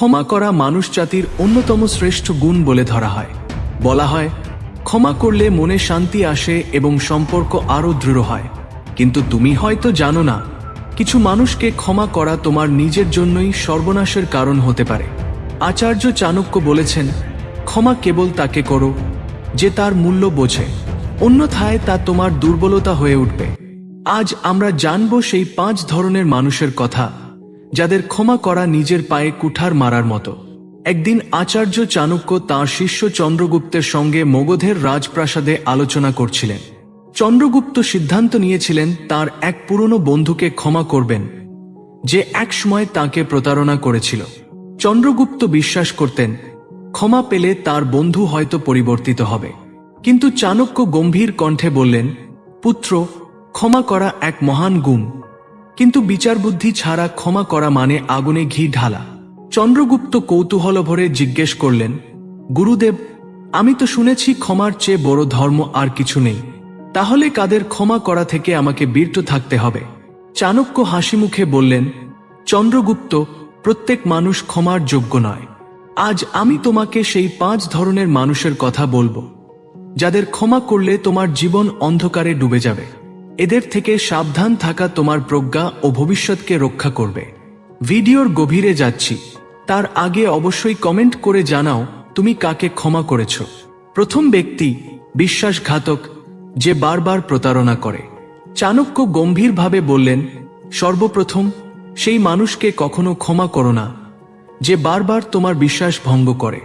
ক্ষমা করা মানুষ জাতির অন্যতম শ্রেষ্ঠ গুণ বলে ধরা হয়। বলা হয়, ক্ষমা করলে মনে শান্তি আসে এবং সম্পর্ক আরও দৃঢ় হয়। কিন্তু তুমি হয়তো জানো না, কিছু মানুষকে ক্ষমা করা তোমার নিজের জন্যই সর্বনাশের কারণ হতে পারে। আচার্য চাণক্য বলেছেন, ক্ষমা কেবল তাকে করো, যে তার মূল্য বোঝে, অন্যথায় তা তোমার দুর্বলতা হয়ে উঠবে। আজ আমরা জানব সেই পাঁচ ধরনের মানুষের কথা। যাদের ক্ষমা করা নিজের পায়ে কুঠার মারার মতো। একদিন আচার্য চাণক্য তাঁর শিষ্য চন্দ্রগুপ্তের সঙ্গে মগধের রাজপ্রাসাদে আলোচনা করছিলেন। চন্দ্রগুপ্ত সিদ্ধান্ত নিয়েছিলেন তার এক পুরনো বন্ধুকে ক্ষমা করবেন, যে একসময় তাকে প্রতারণা করেছিল। চন্দ্রগুপ্ত বিশ্বাস করতেন, ক্ষমা পেলে তার বন্ধু হয়তো পরিবর্তিত হবে। কিন্তু চাণক্য গম্ভীর কণ্ঠে বললেন, পুত্র, ক্ষমা করা এক মহান গুণ। কিন্তু বিচার বুদ্ধি ছাড়া ক্ষমা করা মানে আগুনে ঘি ঢালা। চন্দ্রগুপ্ত কৌতূহল ভরে জিজ্ঞেস করলেন, গুরুদেব, আমি তো শুনেছি ক্ষমার চেয়ে বড় ধর্ম আর কিছু নেই। তাহলে কাদের ক্ষমা করা থেকে আমাকে বীর্ত থাকতে হবে? চাণক্য হাসি মুখে বললেন, চন্দ্রগুপ্ত, প্রত্যেক মানুষ ক্ষমার যোগ্য নয়। আজ আমি তোমাকে সেই পাঁচ ধরনের মানুষের কথা বলব। যাদের ক্ষমা করলে তোমার জীবন অন্ধকারে ডুবে যাবে। এদের থেকে সাবধান থাকা তোমার প্রজ্ঞা ও ভবিষ্যৎকে রক্ষা করবে। ভিডিওর গভীরে যাচ্ছি। তার আগে অবশ্যই কমেন্ট করে জানাও তুমি কাকে ক্ষমা করেছ। প্রথম ব্যক্তি বিশ্বাসঘাতক যে বারবার প্রতারণা করে। চাণক্য গম্ভীরভাবে বললেন, সর্বপ্রথম সেই মানুষকে কখনো ক্ষমা করো না, যে বারবার তোমার বিশ্বাস ভঙ্গ করে।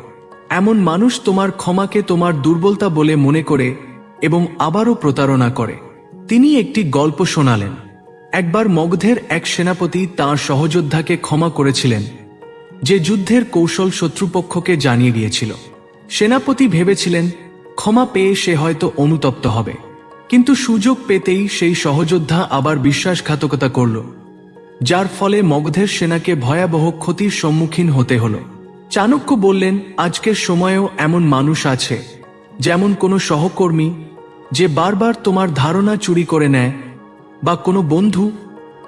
এমন মানুষ তোমার ক্ষমাকে তোমার দুর্বলতা বলে মনে করে এবং আবারও প্রতারণা করে। তিনি একটি গল্প শোনালেন। একবার মগধের এক সেনাপতি তাঁর সহযোদ্ধাকে ক্ষমা করেছিলেন, যে যুদ্ধের কৌশল শত্রুপক্ষকে জানিয়ে দিয়েছিল। সেনাপতি ভেবেছিলেন, ক্ষমা পেয়ে সে হয়তো অনুতপ্ত হবে। কিন্তু সুযোগ পেতেই সেই সহযোদ্ধা আবার বিশ্বাসঘাতকতা করল, যার ফলে মগধের সেনাকে ভয়াবহ ক্ষতির সম্মুখীন হতে হল। চাণক্য বললেন, আজকের সময়েও এমন মানুষ আছে, যেমন কোনো সহকর্মী যে বারবার তোমার ধারণা চুরি করে নেয়, বা কোনো বন্ধু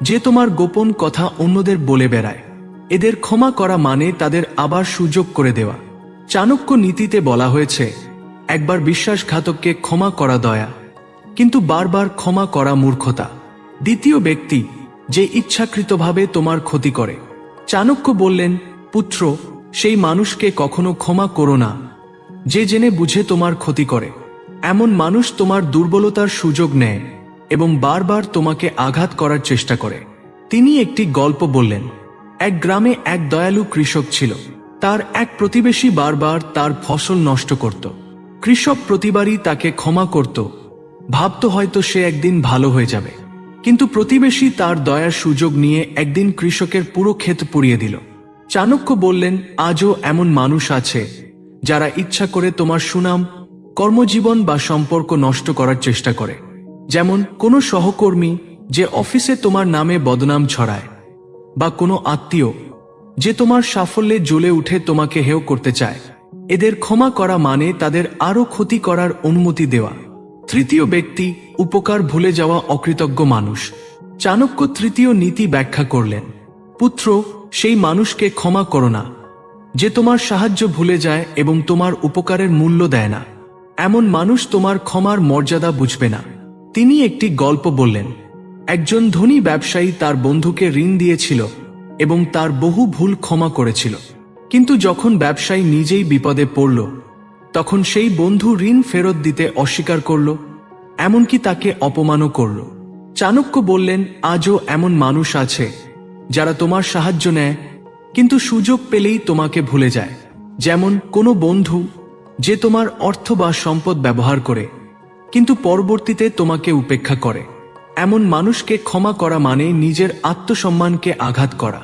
যে তোমার গোপন কথা অন্যদের বলে বেড়ায়। এদের ক্ষমা করা মানে তাদের আবার সুযোগ করে দেওয়া। চাণক্য নীতিতে বলা হয়েছে, একবার বিশ্বাসঘাতককে ক্ষমা করা দয়া, কিন্তু বারবার ক্ষমা করা মূর্খতা। দ্বিতীয় ব্যক্তি যে ইচ্ছাকৃতভাবে তোমার ক্ষতি করে। চাণক্য বললেন, পুত্র, সেই মানুষকে কখনো ক্ষমা করো না। যে জেনে বুঝে তোমার ক্ষতি করে। এমন মানুষ তোমার দুর্বলতার সুযোগ নেয় এবং বারবার তোমাকে আঘাত করার চেষ্টা করে। তিনি একটি গল্প বললেন, এক গ্রামে এক দয়ালু কৃষক ছিল। তার এক প্রতিবেশী বারবার তার ফসল নষ্ট করত। কৃষক প্রতিবারই তাকে ক্ষমা করত। ভাবত হয়তো সে একদিন ভালো হয়ে যাবে। কিন্তু প্রতিবেশী তার দয়ার সুযোগ নিয়ে একদিন কৃষকের পুরো ক্ষেত পুড়িয়ে দিল। চাণক্য বললেন, আজও এমন মানুষ আছে যারা ইচ্ছা করে তোমার সুনাম কর্মজীবন বা সম্পর্ক নষ্ট করার চেষ্টা করে। যেমন, কোনো সহকর্মী যে অফিসে তোমার নামে বদনাম ছড়ায়, বা কোনো আত্মীয় যে তোমার সাফল্যে জ্বলে উঠে তোমাকে হেয় করতে চায়। এদের ক্ষমা করা মানে তাদের আরও ক্ষতি করার অনুমতি দেওয়া। তৃতীয় ব্যক্তি উপকার ভুলে যাওয়া অকৃতজ্ঞ মানুষ। চাণক্য তৃতীয় নীতি ব্যাখ্যা করলেন, পুত্র, সেই মানুষকে ক্ষমা করো না। যে তোমার সাহায্য ভুলে যায় এবং তোমার উপকারের মূল্য দেয় না। এমন মানুষ তোমার ক্ষমার মর্যাদা বুঝবে না। তিনি একটি গল্প বললেন। একজন ধনী ব্যবসায়ী তার বন্ধুকে ঋণ দিয়েছিল এবং তার বহু ভুল ক্ষমা করেছিল। কিন্তু যখন ব্যবসায়ী নিজেই বিপদে পড়ল, তখন সেই বন্ধু ঋণ ফেরত দিতে অস্বীকার করল, এমনকি তাকে অপমানও করল। চাণক্য বললেন, আজও এমন মানুষ আছে যারা তোমার সাহায্য নেয়, কিন্তু সুযোগ পেলেই তোমাকে ভুলে যায়। যেমন কোনো বন্ধু যে তোমার অর্থ বা সম্পদ ব্যবহার করে, কিন্তু পরবর্তীতে তোমাকে উপেক্ষা করে। এমন মানুষকে ক্ষমা করা মানে নিজের আত্মসম্মানকে আঘাত করা।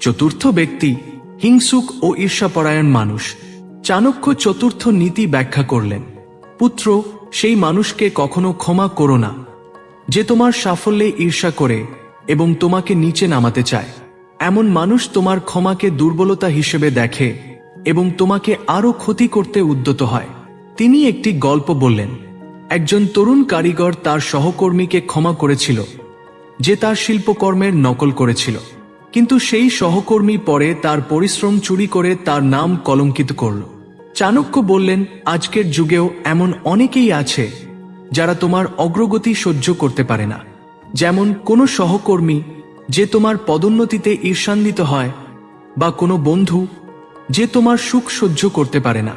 চতুর্থ ব্যক্তি, হিংসুক ও ঈর্ষাপরায়ণ মানুষ। চাণক্য চতুর্থ নীতি ব্যাখ্যা করলেন। পুত্র, সেই মানুষকে কখনো ক্ষমা করো না। যে তোমার সাফল্যে ঈর্ষা করে এবং তোমাকে নিচে নামাতে চায়। এমন মানুষ তোমার ক্ষমাকে দুর্বলতা হিসেবে দেখে এবং তোমাকে আরও ক্ষতি করতে উদ্যত হয়। তিনি একটি গল্প বললেন। একজন তরুণ কারিগর তার সহকর্মীকে ক্ষমা করেছিল, যে তার শিল্পকর্মের নকল করেছিল। কিন্তু সেই সহকর্মী পরে তার পরিশ্রম চুরি করে তার নাম কলঙ্কিত করল। চাণক্য বললেন, আজকের যুগেও এমন অনেকেই আছে, যারা তোমার অগ্রগতি সহ্য করতে পারে না। যেমন কোনো সহকর্মী, যে তোমার পদোন্নতিতে ঈর্ষান্বিত হয়, বা কোনো বন্ধু যে তোমার সুখ সহ্য করতে পারে না।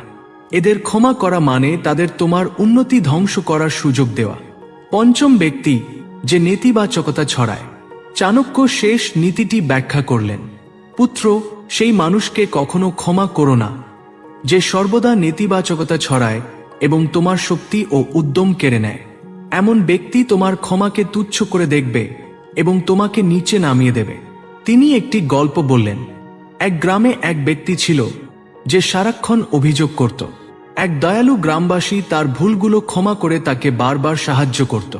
এদের ক্ষমা করা মানে তাদের তোমার উন্নতি ধ্বংস করার সুযোগ দেওয়া। পঞ্চম ব্যক্তি, যে নেতিবাচকতা ছড়ায়। চাণক্য শেষ নীতিটি ব্যাখ্যা করলেন। পুত্র, সেই মানুষকে কখনো ক্ষমা করো না। যে সর্বদা নেতিবাচকতা ছড়ায় এবং তোমার শক্তি ও উদ্যম কেড়ে নেয়। এমন ব্যক্তি তোমার ক্ষমাকে তুচ্ছ করে দেখবে এবং তোমাকে নিচে নামিয়ে দেবে। তিনি একটি গল্প বললেন। এক গ্রামে এক ব্যক্তি ছিল, যে সারাক্ষণ অভিযোগ করত। এক দয়ালু গ্রামবাসী তার ভুলগুলো ক্ষমা করে তাকে বারবার সাহায্য করত।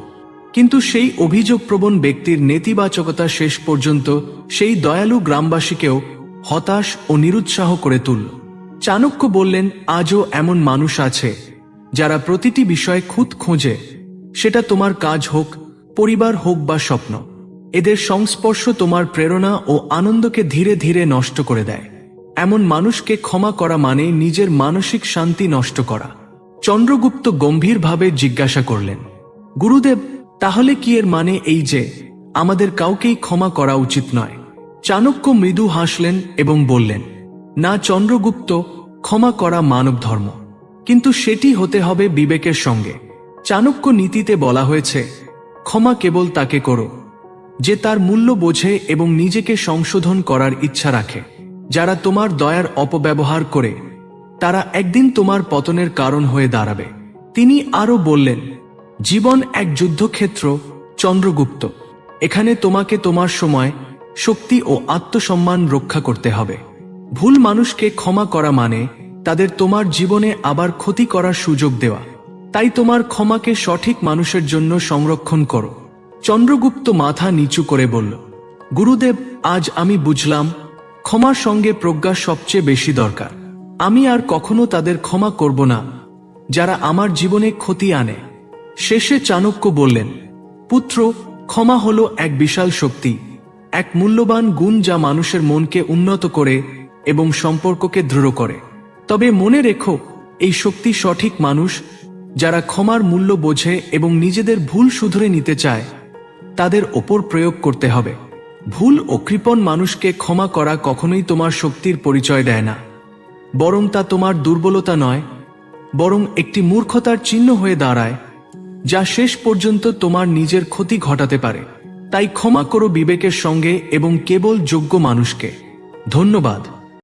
কিন্তু সেই অভিযোগপ্রবণ ব্যক্তির নেতিবাচকতা শেষ পর্যন্ত সেই দয়ালু গ্রামবাসীকেও হতাশ ও নিরুৎসাহ করে তুলল। চাণক্য বললেন, আজও এমন মানুষ আছে, যারা প্রতিটি বিষয়ে খুঁত খোঁজে। সেটা তোমার কাজ হোক, পরিবার হোক বা স্বপ্ন। এদের সংস্পর্শ তোমার প্রেরণা ও আনন্দকে ধীরে ধীরে নষ্ট করে দেয়। এমন মানুষকে ক্ষমা করা মানে নিজের মানসিক শান্তি নষ্ট করা। চন্দ্রগুপ্ত গম্ভীরভাবে জিজ্ঞাসা করলেন, গুরুদেব, তাহলে কি এর মানে এই যে, আমাদের কাউকেই ক্ষমা করা উচিত নয়? চাণক্য মৃদু হাসলেন এবং বললেন, না চন্দ্রগুপ্ত, ক্ষমা করা মানব ধর্ম। কিন্তু সেটি হতে হবে বিবেকের সঙ্গে। চাণক্য নীতিতে বলা হয়েছে, ক্ষমা কেবল তাকে করো যে তার মূল্য বোঝে এবং নিজেকে সংশোধন করার ইচ্ছা রাখে। যারা তোমার দয়ার অপব্যবহার করে, তারা একদিন তোমার পতনের কারণ হয়ে দাঁড়াবে। তিনি আরও বললেন, জীবন এক যুদ্ধক্ষেত্র, চন্দ্রগুপ্ত। এখানে তোমাকে তোমার সময়, শক্তি ও আত্মসম্মান রক্ষা করতে হবে। ভুল মানুষকে ক্ষমা করা মানে তাদের তোমার জীবনে আবার ক্ষতি করার সুযোগ দেওয়া। তাই তোমার ক্ষমাকে সঠিক মানুষের জন্য সংরক্ষণ করো। চন্দ্রগুপ্ত মাথা নিচু করে বলল, গুরুদেব, আজ আমি বুঝলাম ক্ষমার সঙ্গে প্রজ্ঞা সবচেয়ে বেশি দরকার। আমি আর কখনো তাদের ক্ষমা করব না, যারা আমার জীবনে ক্ষতি আনে। শেষে চাণক্য বললেন, পুত্র, ক্ষমা হলো এক বিশাল শক্তি, এক মূল্যবান গুণ যা মানুষের মনকে উন্নত করে এবং সম্পর্ককে দৃঢ় করে। তবে মনে রেখো, এই শক্তি সঠিক মানুষ যারা ক্ষমার মূল্য বোঝে এবং নিজেদের ভুল শুধরে নিতে চায়। তাদের ওপর প্রয়োগ করতে হবে। ভুল ও কৃপণ মানুষকে ক্ষমা করা কখনোই তোমার শক্তির পরিচয় দেয় না। বরং তা তোমার দুর্বলতা নয়, বরং একটি মূর্খতার চিহ্ন হয়ে দাঁড়ায়, যা শেষ পর্যন্ত তোমার নিজের ক্ষতি ঘটাতে পারে। তাই ক্ষমা করো বিবেকের সঙ্গে এবং কেবল যোগ্য মানুষকে। ধন্যবাদ।